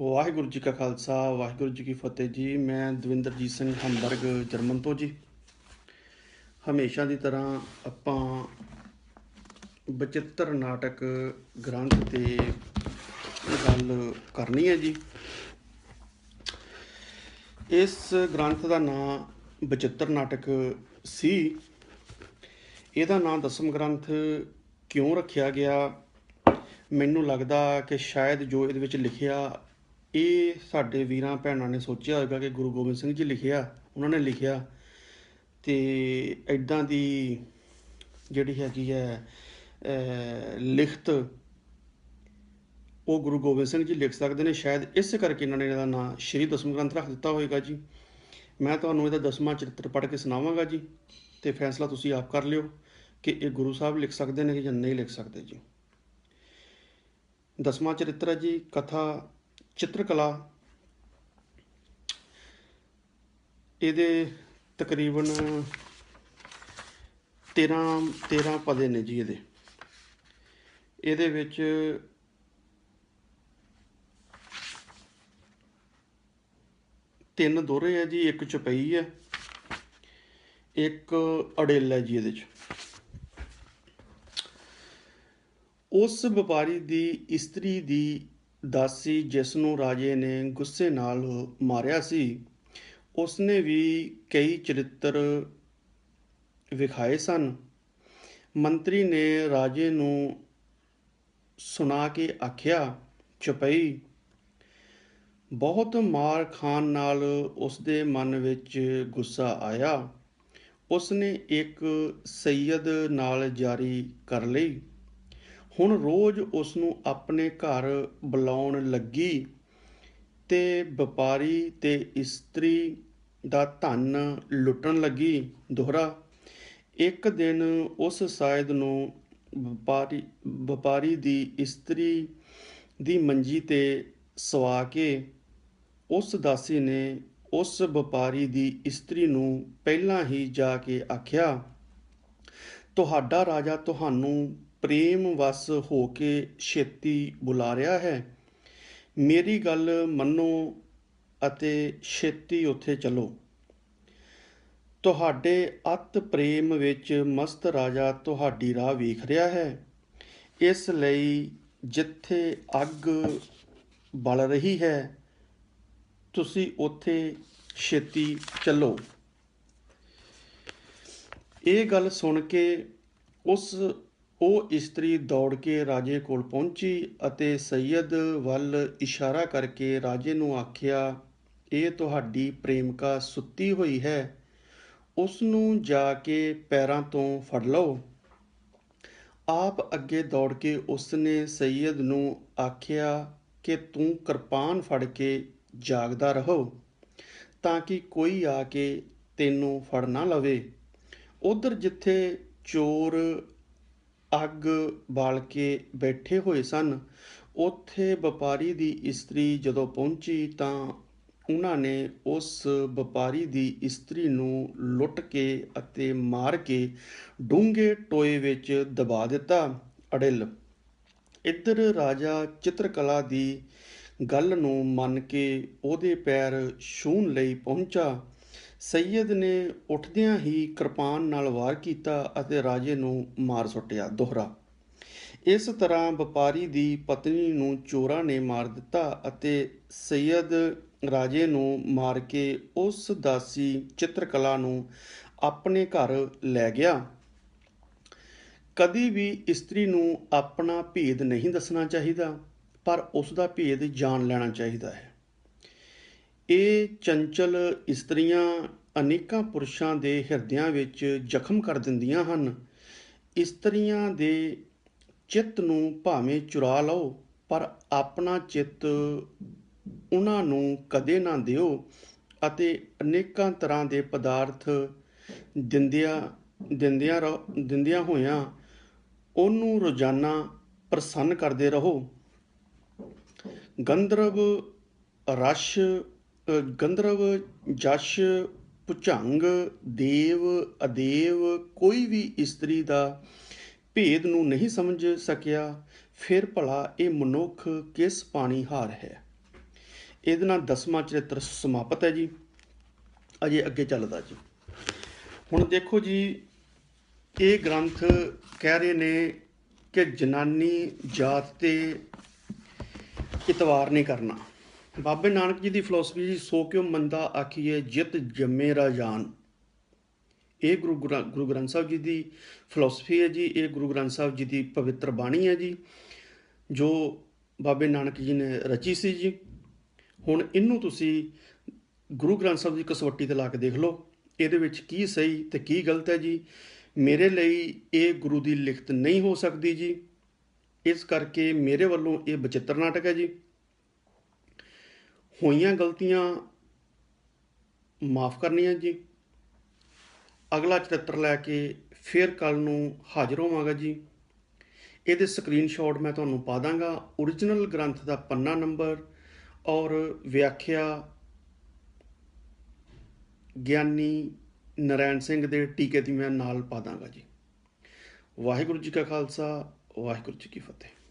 ਵਾਹਿਗੁਰੂ ਜੀ ਕਾ ਖਾਲਸਾ, ਵਾਹਿਗੁਰੂ ਜੀ ਕੀ ਫਤਿਹ ਜੀ। ਮੈਂ ਦਵਿੰਦਰਜੀਤ ਸਿੰਘ ਹੰਬਰਗ, ਜਰਮਨ ਤੋਂ ਜੀ। ਹਮੇਸ਼ਾ ਦੀ ਤਰ੍ਹਾਂ ਆਪਾਂ ਬਚਿੱਤਰ ਨਾਟਕ ਗ੍ਰੰਥ ਤੇ ਗੱਲ ਕਰਨੀ ਹੈ ਜੀ। ਇਸ ਗ੍ਰੰਥ ਦਾ ਨਾਮ ਬਚਿੱਤਰ ਨਾਟਕ ਸੀ। ਇਹਦਾ ਨਾਮ ਦਸਮ ਗ੍ਰੰਥ ਕਿਉਂ ਰੱਖਿਆ ਗਿਆ? ਮੈਨੂੰ ਲੱਗਦਾ ਕਿ ਸ਼ਾਇਦ ਜੋ ਇਹਦੇ ਵਿੱਚ ਲਿਖਿਆ ਇਹ ਸਾਡੇ ਵੀਰਾਂ ਭੈਣਾਂ ਨੇ ਸੋਚਿਆ ਹੋਵੇਗਾ ਕਿ ਗੁਰੂ ਗੋਬਿੰਦ ਸਿੰਘ ਜੀ ਲਿਖਿਆ, ਉਹਨਾਂ ਨੇ ਲਿਖਿਆ। ਤੇ ਐਦਾਂ ਦੀ ਜਿਹੜੀ ਹੈਗੀ ਹੈ ਲਿਖਤ ਉਹ ਗੁਰੂ ਗੋਬਿੰਦ ਸਿੰਘ ਜੀ ਲਿਖ ਸਕਦੇ ਨੇ। ਸ਼ਾਇਦ ਇਸ ਕਰਕੇ ਇਹਨਾਂ ਨੇ ਇਹਦਾ ਨਾਮ ਸ਼੍ਰੀ ਦਸਮ ਗ੍ਰੰਥ ਰੱਖ ਦਿੱਤਾ ਹੋਵੇਗਾ ਜੀ। ਮੈਂ ਤੁਹਾਨੂੰ ਇਹਦਾ ਦਸਵਾਂ ਚਰਿੱਤਰ ਪੜ੍ਹ ਕੇ ਸੁਣਾਵਾਂਗਾ ਜੀ। ਤੇ ਫੈਸਲਾ ਤੁਸੀਂ ਆਪ ਕਰ ਲਿਓ ਕਿ ਇਹ ਗੁਰੂ ਸਾਹਿਬ ਲਿਖ ਸਕਦੇ ਨੇ ਜਾਂ ਨਹੀਂ ਲਿਖ ਸਕਦੇ ਜੀ। ਦਸਵਾਂ ਚਰਿੱਤਰ ਹੈ ਜੀ, ਕਥਾ ਚਿੱਤਰਕਲਾ, ਇਹਦੇ ਤਕਰੀਬਨ 13 13 ਪਦੇ ਨੇ ਜੀ ਇਹਦੇ। ਇਹਦੇ ਵਿੱਚ ਤਿੰਨ ਦੋਹਰੇ ਹੈ ਜੀ, ਇੱਕ ਚਪਈ ਹੈ ਇੱਕ ਅੜੇਲ ਹੈ ਜੀ ਇਹਦੇ ਚ। ਉਸ ਵਪਾਰੀ ਦੀ ਇਸਤਰੀ ਦੀ ਦਾਸੀ ਜਿਸ ਨੂੰ ਰਾਜੇ ਨੇ ਗੁੱਸੇ ਨਾਲ ਮਾਰਿਆ ਸੀ, ਉਸਨੇ ਵੀ ਕਈ ਚਰਿੱਤਰ ਵਿਖਾਏ ਸਨ। ਮੰਤਰੀ ਨੇ ਰਾਜੇ ਨੂੰ ਸੁਣਾ ਕੇ ਆਖਿਆ, ਚਪਈ, ਬਹੁਤ ਮਾਰ ਖਾਨ ਨਾਲ ਉਸਦੇ ਮਨ ਵਿੱਚ ਗੁੱਸਾ ਆਇਆ। ਉਸਨੇ ਇੱਕ ਸੈਯਦ ਨਾਲ ਜਾਰੀ ਕਰ ਲਈ। ਹੁਣ ਰੋਜ਼ ਉਸ ਨੂੰ ਆਪਣੇ ਘਰ ਬੁਲਾਉਣ ਲੱਗੀ ਤੇ ਵਪਾਰੀ ਤੇ ਇਸਤਰੀ ਦਾ ਧਨ ਲੁੱਟਣ ਲੱਗੀ। ਦੋਹਰਾ, ਇੱਕ ਦਿਨ ਉਸ ਸਾਇਦ ਨੂੰ ਵਪਾਰੀ ਵਪਾਰੀ ਦੀ ਇਸਤਰੀ ਦੀ ਮੰਜੀ ਤੇ ਸਵਾ ਕੇ ਉਸ ਦਾਸੀ ਨੇ ਉਸ ਵਪਾਰੀ ਦੀ ਇਸਤਰੀ ਨੂੰ ਪਹਿਲਾਂ ਹੀ ਜਾ ਕੇ ਆਖਿਆ, ਤੁਹਾਡਾ ਰਾਜਾ ਤੁਹਾਨੂੰ ਪ੍ਰੇਮ ਵਸ ਹੋ ਕੇ ਛੇਤੀ ਬੁਲਾ ਰਿਹਾ ਹੈ। ਮੇਰੀ ਗੱਲ ਮੰਨੋ ਅਤੇ ਛੇਤੀ ਉੱਥੇ ਚਲੋ। ਤੁਹਾਡੇ ਅਤ ਪ੍ਰੇਮ ਵਿੱਚ ਮਸਤ ਰਾਜਾ ਤੁਹਾਡੀ ਰਾਹ ਵੇਖ ਰਿਹਾ ਹੈ। ਇਸ ਲਈ ਜਿੱਥੇ ਅੱਗ ਬਲ ਰਹੀ ਹੈ, ਤੁਸੀਂ ਉੱਥੇ ਛੇਤੀ ਚੱਲੋ। ਇਹ ਗੱਲ ਸੁਣ ਕੇ ਉਸ ਉਹ ਇਸਤਰੀ ਦੌੜ ਕੇ ਰਾਜੇ ਕੋਲ ਪਹੁੰਚੀ ਅਤੇ ਸੈਯਦ ਵੱਲ ਇਸ਼ਾਰਾ ਕਰਕੇ ਰਾਜੇ ਨੂੰ ਆਖਿਆ, ਇਹ ਤੁਹਾਡੀ ਪ੍ਰੇਮਿਕਾ ਸੁੱਤੀ ਹੋਈ ਹੈ। ਉਸ ਨੂੰ ਜਾ ਕੇ ਪੈਰਾਂ ਤੋਂ ਫੜ ਲਓ। ਆਪ ਅੱਗੇ ਦੌੜ ਕੇ ਉਸਨੇ ਸੈਯਦ ਨੂੰ ਆਖਿਆ ਕਿ ਤੂੰ ਕਿਰਪਾਨ ਫੜ ਕੇ ਜਾਗਦਾ ਰਹੋ ਤਾਂ ਕਿ ਕੋਈ ਆ ਕੇ ਤੈਨੂੰ ਫੜ ਨਾ ਲਵੇ। ਉਧਰ ਜਿੱਥੇ ਚੋਰ ਅੱਗ ਬਾਲ ਕੇ ਬੈਠੇ ਹੋਏ ਸਨ। ਉੱਥੇ ਵਪਾਰੀ ਦੀ ਇਸਤਰੀ ਜਦੋਂ ਪਹੁੰਚੀ ਤਾਂ ਉਹਨਾਂ ਨੇ ਉਸ ਵਪਾਰੀ ਦੀ ਇਸਤਰੀ ਨੂੰ ਲੁੱਟ ਕੇ ਅਤੇ ਮਾਰ ਕੇ ਡੂੰਘੇ ਟੋਏ ਵਿੱਚ ਦਬਾ ਦਿੱਤਾ। ਅੜਿਲ। ਇੱਧਰ ਰਾਜਾ ਚਿੱਤਰਕਲਾ ਦੀ ਗੱਲ ਨੂੰ ਮੰਨ ਕੇ ਉਹਦੇ ਪੈਰ ਛੂਹਣ ਲਈ ਪਹੁੰਚਾ। ਸੈਯਦ ਨੇ ਉੱਠਦਿਆਂ ਹੀ ਕਿਰਪਾਨ ਨਾਲ ਵਾਰ ਕੀਤਾ ਅਤੇ ਰਾਜੇ ਨੂੰ ਮਾਰ ਸੁੱਟਿਆ ਦੋਹਰਾ। ਇਸ ਤਰ੍ਹਾਂ ਵਪਾਰੀ ਦੀ ਪਤਨੀ ਨੂੰ ਚੋਰਾਂ ਨੇ ਮਾਰ ਦਿੱਤਾ ਅਤੇ ਸੈਯਦ ਰਾਜੇ ਨੂੰ ਮਾਰ ਕੇ ਉਸ ਦਾਸੀ ਚਿੱਤਰਕਲਾ ਨੂੰ ਆਪਣੇ ਘਰ ਲੈ ਗਿਆ। ਕਦੀ ਵੀ ਇਸਤਰੀ ਨੂੰ ਆਪਣਾ ਭੇਦ ਨਹੀਂ ਦੱਸਣਾ ਚਾਹੀਦਾ, ਪਰ ਉਸ ਦਾ ਭੇਦ ਜਾਣ ਲੈਣਾ ਚਾਹੀਦਾ ਹੈ। ਇਹ ਚੰਚਲ ਇਸਤਰੀਆਂ ਅਨੇਕਾਂ ਪੁਰਸ਼ਾਂ ਦੇ ਹਿਰਦਿਆਂ ਵਿੱਚ ਜ਼ਖਮ ਕਰ ਦਿੰਦੀਆਂ ਹਨ। ਇਸਤਰੀਆਂ ਦੇ ਚਿੱਤ ਨੂੰ ਭਾਵੇਂ ਚੁਰਾ ਲਓ, ਪਰ ਆਪਣਾ ਚਿੱਤ ਉਹਨਾਂ ਨੂੰ ਕਦੇ ਨਾ ਦਿਓ ਅਤੇ ਅਨੇਕਾਂ ਤਰ੍ਹਾਂ ਦੇ ਪਦਾਰਥ ਦਿੰਦਿਆਂ ਦਿੰਦਿਆਂ ਰਹੋ- ਦਿੰਦਿਆਂ ਹੋਇਆਂ ਉਹਨੂੰ ਰੋਜ਼ਾਨਾ ਪ੍ਰਸੰਨ ਕਰਦੇ ਰਹੋ। ਗੰਧਰਵ ਰਸ਼ ਗੰਧਰਵ, ਜਸ਼ ਭੁਜੰਗ ਦੇਵ, ਅਦੇਵ ਕੋਈ ਵੀ ਇਸਤਰੀ ਦਾ ਭੇਦ ਨੂੰ ਨਹੀਂ ਸਮਝ ਸਕਿਆ, ਫਿਰ ਭਲਾ ਇਹ ਮਨੁੱਖ ਕਿਸ ਪਾਣੀ ਹਾਰ ਹੈ? ਇਹਦੇ ਨਾਲ ਦਸਵਾਂ ਚਰਿੱਤਰ ਸਮਾਪਤ ਹੈ ਜੀ। ਅਜੇ ਅੱਗੇ ਚੱਲਦਾ ਜੀ। ਹੁਣ ਦੇਖੋ ਜੀ, ਇਹ ਗ੍ਰੰਥ ਕਹਿ ਰਹੇ ਨੇ ਕਿ ਜਨਾਨੀ ਜਾਤ ਤੇ ਇਤਵਾਰ ਨਹੀਂ ਕਰਨਾ। ਬਾਬੇ ਨਾਨਕ ਜੀ ਦੀ ਫਿਲਾਸਫੀ ਜੀ ਸੋ ਕਿਉ ਮੰਦਾ ਆਖੀਏ, ਜਿਤ ਜੰਮੇ ਰਾਜਾਨ ਇਹ ਗੁਰੂ ਗ੍ਰੰ- ਗੁਰੂ ਗ੍ਰੰਥ ਸਾਹਿਬ ਜੀ ਦੀ ਫਿਲਾਸਫੀ ਹੈ ਜੀ, ਇਹ ਗੁਰੂ ਗ੍ਰੰਥ ਸਾਹਿਬ ਜੀ ਦੀ ਪਵਿੱਤਰ ਬਾਣੀ ਹੈ ਜੀ, ਜੋ ਬਾਬੇ ਨਾਨਕ ਜੀ ਨੇ ਰਚੀ ਸੀ ਜੀ। ਹੁਣ ਇਹਨੂੰ ਤੁਸੀਂ ਗੁਰੂ ਗ੍ਰੰਥ ਸਾਹਿਬ ਦੀ ਕਸਵੱਟੀ ਤੇ ਲਾ ਕੇ ਦੇਖ ਲਓ, ਇਹਦੇ ਵਿੱਚ ਕੀ ਸਹੀ ਤੇ ਕੀ ਗਲਤ ਹੈ ਜੀ। ਮੇਰੇ ਲਈ ਇਹ ਗੁਰੂ ਦੀ ਲਿਖਤ ਨਹੀਂ ਹੋ ਸਕਦੀ ਜੀ। ਇਸ ਕਰਕੇ ਮੇਰੇ ਵੱਲੋਂ ਇਹ ਬਚਿੱਤਰ ਨਾਟਕ ਹੈ ਜੀ। ਹੋਈਆਂ ਗਲਤੀਆਂ ਮਾਫ ਕਰਨੀਆਂ ਜੀ। ਅਗਲਾ ਚਰਿੱਤਰ ਲੈ ਕੇ ਫਿਰ ਕੱਲ ਨੂੰ ਹਾਜ਼ਰ ਹੋਵਾਂਗਾ ਜੀ। ਇਹਦੇ ਸਕਰੀਨਸ਼ਾਟ ਮੈਂ ਤੁਹਾਨੂੰ ਪਾ ਦਾਂਗਾ। origignal ਗ੍ਰੰਥ ਦਾ ਪੰਨਾ ਨੰਬਰ ਔਰ ਵਿਆਖਿਆ ਗਿਆਨੀ ਨਰੈਣ ਸਿੰਘ ਦੇ ਟੀਕੇ ਦੀ ਮੈਂ ਨਾਲ ਪਾ ਦਾਂਗਾ ਜੀ। ਵਾਹਿਗੁਰੂ ਜੀ ਕਾ ਖਾਲਸਾ, ਵਾਹਿਗੁਰੂ ਜੀ ਕੀ ਫਤਿਹ।